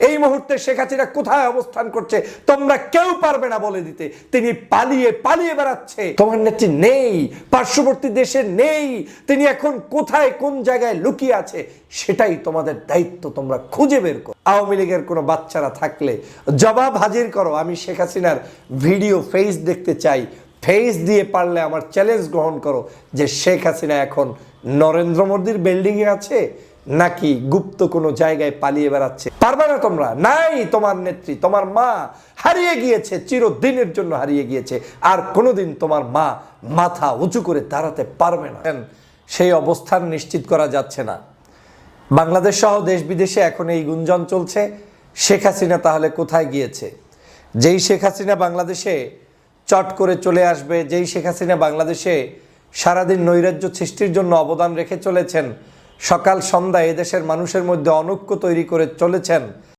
এই মুহূর্তে শেখ হাসিনা কোথায় অবস্থান করছে? তোমরা কেউ পারবে না বলে দিতে। তিনি পালিয়ে পালিয়ে বেড়াচ্ছে। তোমার নেত্রী নেই, পার্শ্ববর্তী দেশে নেই। তিনি এখন কোথায়, কোন জায়গায় লুকিয়ে আছে, সেটাই তোমাদের দায়িত্ব। তোমরা খুঁজে বের করো। আওয়ামী লীগের কোনো বাচ্চারা থাকলে জবাব হাজির করো। আমি শেখ হাসিনার ভিডিও ফেস দেখতে চাই। ফেস দিয়ে পারলে আমার চ্যালেঞ্জ গ্রহণ করো যে শেখ হাসিনা এখন নরেন্দ্র মোদীর বিল্ডিংয়ে আছে নাকি গুপ্ত কোনো জায়গায় পালিয়ে বেড়াচ্ছে? পারবে না তোমরা। নাই তোমার নেত্রী, তোমার মা হারিয়ে গিয়েছে, চিরদিনের জন্য হারিয়ে গিয়েছে। আর কোনোদিন তোমার মা মাথা উঁচু করে দাঁড়াতে পারবে না। সেই অবস্থান নিশ্চিত করা যাচ্ছে না। বাংলাদেশ সহ দেশ বিদেশে এখন এই গুঞ্জন চলছে। শেখ হাসিনা তাহলে কোথায় গিয়েছে? যেই শেখ হাসিনা বাংলাদেশে চট করে চলে আসবে, যেই শেখ হাসিনা বাংলাদেশে সারাদিন নৈরাজ্য সৃষ্টির জন্য অবদান রেখে চলেছেন সকাল সন্ধ্যা এদেশের মানুষের মধ্যে অনৈক্য তৈরি করে চলেছেন